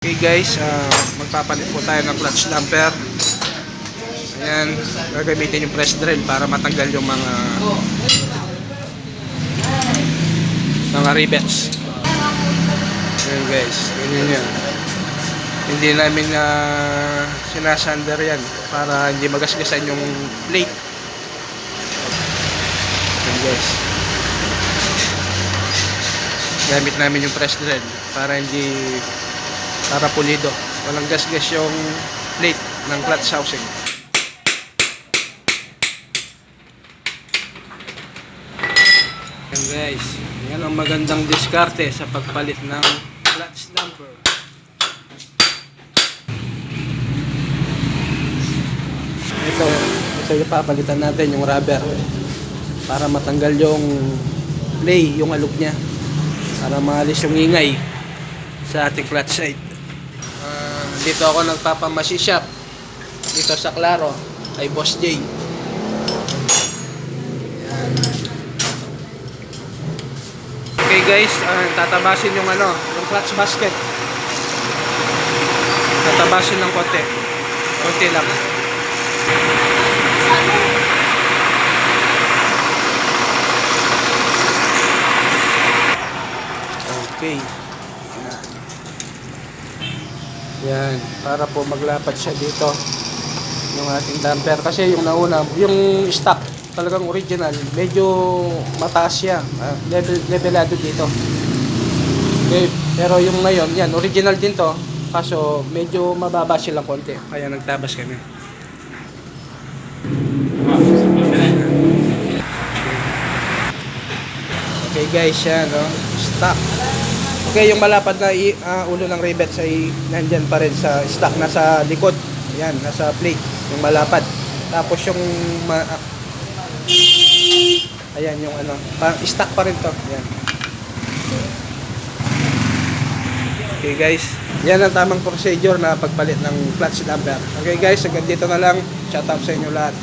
Okay guys, ah, magpapalit po tayo ng clutch damper. Ayan, gagamitin yung press drill para matanggal yung mga mga rivets. Ayan guys, ganyan yan. Hindi namin na sinasander yan para hindi magasgasan yung plate. Ayan guys. Gamit namin yung press drill para hindi para pulido. Walang gasgas yung plate ng clutch housing. Guys, yan ang magandang diskarte sa pagpalit ng clutch damper. Ito, ito yung papalitan natin yung rubber para matanggal yung play, yung alog niya para maalis yung ingay sa ating clutch side. Dito ako nagpapamasi shop dito sa Claro kay Boss J. Yan. Okay guys, ah, tatabasin yung ano, yung clutch basket. Tatabasin ng konti. Konti lang. Okay. Yan. Yan, para po maglapad siya dito yung ating damper kasi yung nauna, yung stock talagang original, medyo mataas siya, ah, level levelado dito. Okay, pero yung ngayon, yan, original din to. Kaso medyo mababa silang konti, kaya nagtabas kami. Okay guys, yan, no? Stock. Okay, yung malapad na ah, ulo ng rivets ay nandyan pa rin sa stock, nasa likod. Ayan, nasa plate, yung malapad. Tapos yung ma- ah, ayan yung ano, pa, stock pa rin to. Ayan. Okay guys, yan ang tamang procedure na pagpalit ng clutch damper. Okay guys, hanggang dito na lang. Shout out sa inyo lahat.